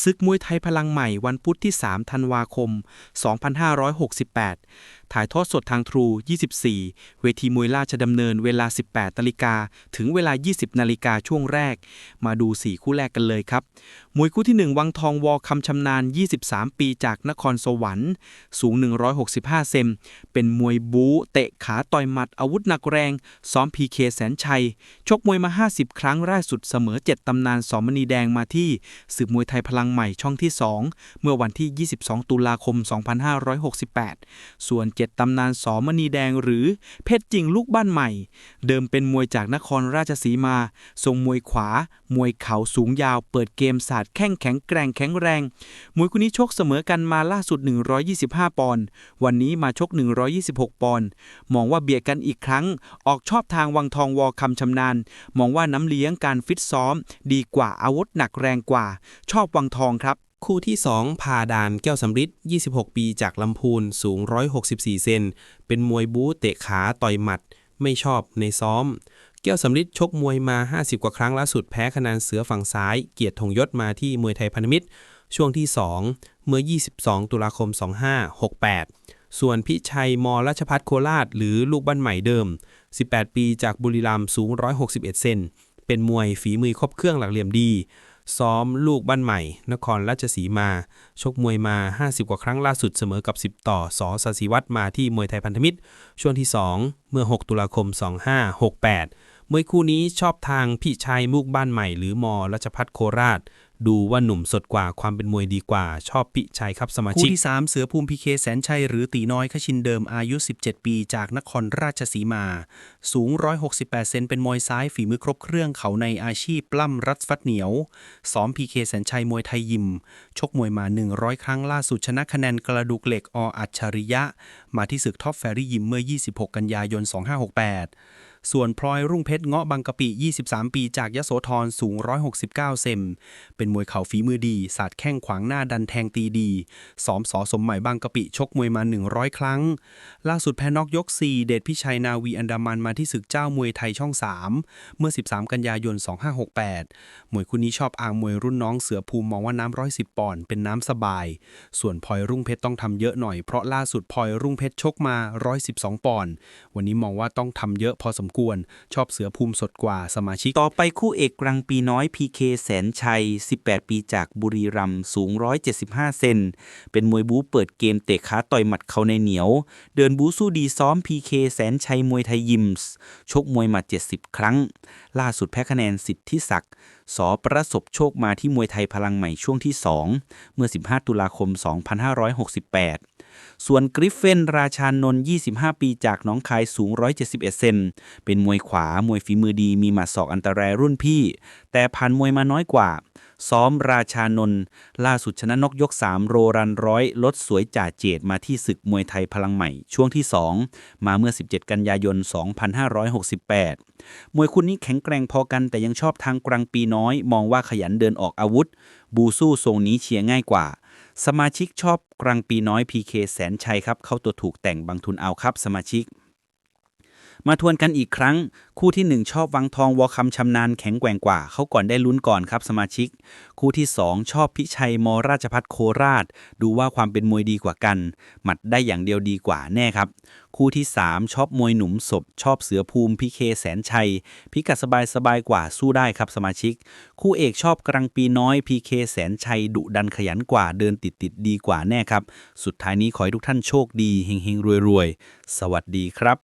ศึกมวยไทยพลังใหม่วันพุธที่ 3 ธันวาคม 2568 ถ่ายทอดสดทางทรู 24 เวทีมวยราชดำเนินเวลา 18นาฬิกาถึงเวลา 20นาฬิกาช่วงแรก มาดู 4 คู่แรกกันเลยครับ มวยคู่ที่ 1 วังทองวอคำชำนาญ 23 ปีจากนครสวรรค์ สูง 165 เซน เป็นมวยบู๊เตะขาต่อยหมัดอาวุธหนักแรง ซ้อมพีเคแสนชัย ชกมวยมา 50 ครั้งล่าสุดเสมอ 7ตำนานสอมณีแดงมาที่ศึกมวยไทยพลังใหม่ช่องที่ 2 เมื่อวันที่ 22 ตุลาคม 2568 ส่วน 7 ตำนานสอมณีแดงหรือเพชรจริงลูกบ้านใหม่ เดิมเป็นมวยจากนครราชสีมา ทรงมวยขวา มวยเข่าสูงยาว เปิดเกมศาสตร์แข้งแข็งแกร่งแข็งแรง มวยคู่นี้ชกเสมอกันมาล่าสุด 125 ปอนด์วันนี้มาชก 126 ปอนด์มองว่าเบียดกันอีกครั้ง ออกชอบทางวังทองวอคำชำนาญ มองว่าน้ำเลี้ยงการฟิตซ้อม ดีกว่าอาวุธหนักแรงกว่า ชอบวังทองครับ คู่ที่ 2 พาดานแก้วสำริด26 ปีจากลำพูนสูง 164 เซน เป็นมวยบู๊เตะขาต่อยหมัด ไม่ชอบในซ้อม แก้วสำริดชกมวยมา 50 กว่าครั้งล่าสุดแพ้คะแนนเสือฝั่งซ้าย เกียรติธงยศมาที่มวยไทยพันธมิตร ช่วงที่ 2 เมื่อ 22 ตุลาคม 2568 ส่วนพิชัยมราชพัฒโคราช หรือลูกบ้านใหม่เดิม 18 ปีจากบุรีรัมย์สูง 161 เซน เป็นมวยฝีมือครบเครื่องหลักเหลี่ยมดี ซ้อมลูกบ้านใหม่ นครราชสีมา ชกมวยมา 50 กว่าครั้งล่าสุดเสมอกับ 10 ต่อสอสศิวัตรมาที่มวยไทยพันธมิตร ช่วงที่ 2 เมื่อ 6 ตุลาคม 2568มวยคู่นี้ชอบทางพี่ชายมุกบ้านใหม่ หรือมอรัชพัฒโคราช ดูว่าหนุ่มสดกว่าความเป็นมวยดีกว่า ชอบพี่ชัยครับสมาคู่ชิกที่ 3 เสือภูมิพีเคแสนชัย หรือตีน้อยขชินเดิมอายุ 17 ปีจากนครราชสีมา สูง 168 เซนเป็นมวยซ้ายฝีมือครบเครื่องเขาในอาชีพปล้ำรัดฟัดเหนียวซ้อมพีเคแสนชัยมวยไทยยิม ชกมวยมา 100 ครั้งล่าสุดชนะคะแนนกระดูกเหล็กออัจฉริยะ มาที่ศึกท็อปแฟรี่ยิมเมื่อ 26 กันยายน 2568 ส่วนพลอยรุ่งเพชรเงาะบางกะปิ 23 ปีจากยโสธรสูง 169 เซนเป็นมวยเข่าฝีมือดีสาดแข้งขวางหน้าดันแทงตีดีซ้อมสอสมใหม่บางกะปิชกมวยมา 100 ครั้ง ล่าสุดแพ้น็อกยก 4 เดชพิชัยนาวีอันดามันมาที่ศึกเจ้ามวยไทยช่อง 3 เมื่อ 13 กันยายน 2568 มวยคู่นี้ชอบอ้างมวยรุ่นน้องเสือภูมิมองว่าน้ำ110ปอนด์เป็นน้ำสบาย ส่วนพลอยรุ่งเพชรต้องทำเยอะหน่อยเพราะล่าสุดพลอยรุ่งเพชรชกมา 112 ปอนด์วันนี้มองว่าต้องทำเยอะพอสมควรชอบเสือภูมิสดกว่าสมาชิก ต่อไปคู่เอกกลางปีน้อย PK แสนชัย 18 ปีจากบุรีรัมย์สูง 175 เซน เป็นมวยบู๊เปิดเกมเตะขาต่อยหมัดเขาในเหนียว เดินบู๊สู้ดีซ้อม PK แสนชัยมวยไทยยิมส์ชกมวยมา70 ครั้ง ล่าสุดแพ้คะแนนสิทธิศักดิ์สอประสบโชคมาที่มวยไทยพลังใหม่ช่วงที่ 2 เมื่อ 15 ตุลาคม 2568 ส่วนกริฟเฟนราชานนท์ 25 ปีจากน้องคายสูง 171 เซน เป็นมวยขวา มวยฝีมือดี มีหมัดศอกอันตรายรุ่นพี่ แต่ผ่านมวยมาน้อยกว่า ซ้อมราชานนท์ล่าสุดชนะนกยก 3 โรรันร้อยลดสวยจ่าเจดมาที่ศึกมวยไทยพลังใหม่ ช่วงที่ 2 มาเมื่อ 17 กันยายน 2568 มวยคู่นี้แข็งแกร่งพอกันแต่ยังชอบทางกลางปีน้อย มองว่าขยันเดินออกอาวุธ บูสู้ทรงนี้เชียร์ง่ายกว่าสมาชิกชอบกลางปีน้อย PK แสนชัยครับ เข้าตัวถูกแต่งบางทุนเอาครับสมาชิก มาทวนกันอีกครั้ง คู่ที่ 1 ชอบวังทองวอคำชำนาญแข็งแกร่งกว่า เขาก่อนได้ลุ้นก่อนครับสมาชิก คู่ที่ 2 ชอบพิชัยมราชพัฒโคราช ดูว่าความเป็นมวยดีกว่ากัน หมัดได้อย่างเดียวดีกว่าแน่ครับ คู่ที่ 3 ชอบมวยหนุ่มศพ ชอบเสือภูมิพิเคแสนชัย พิกัดสบายสบายกว่าสู้ได้ครับสมาชิก คู่เอกชอบกลางปีน้อยพีเคแสนชัยดุดันขยันกว่าเดินติดติดดีกว่าแน่ครับ สุดท้ายนี้ขอให้ทุกท่านโชคดีเฮงๆรวยๆสวัสดีครับ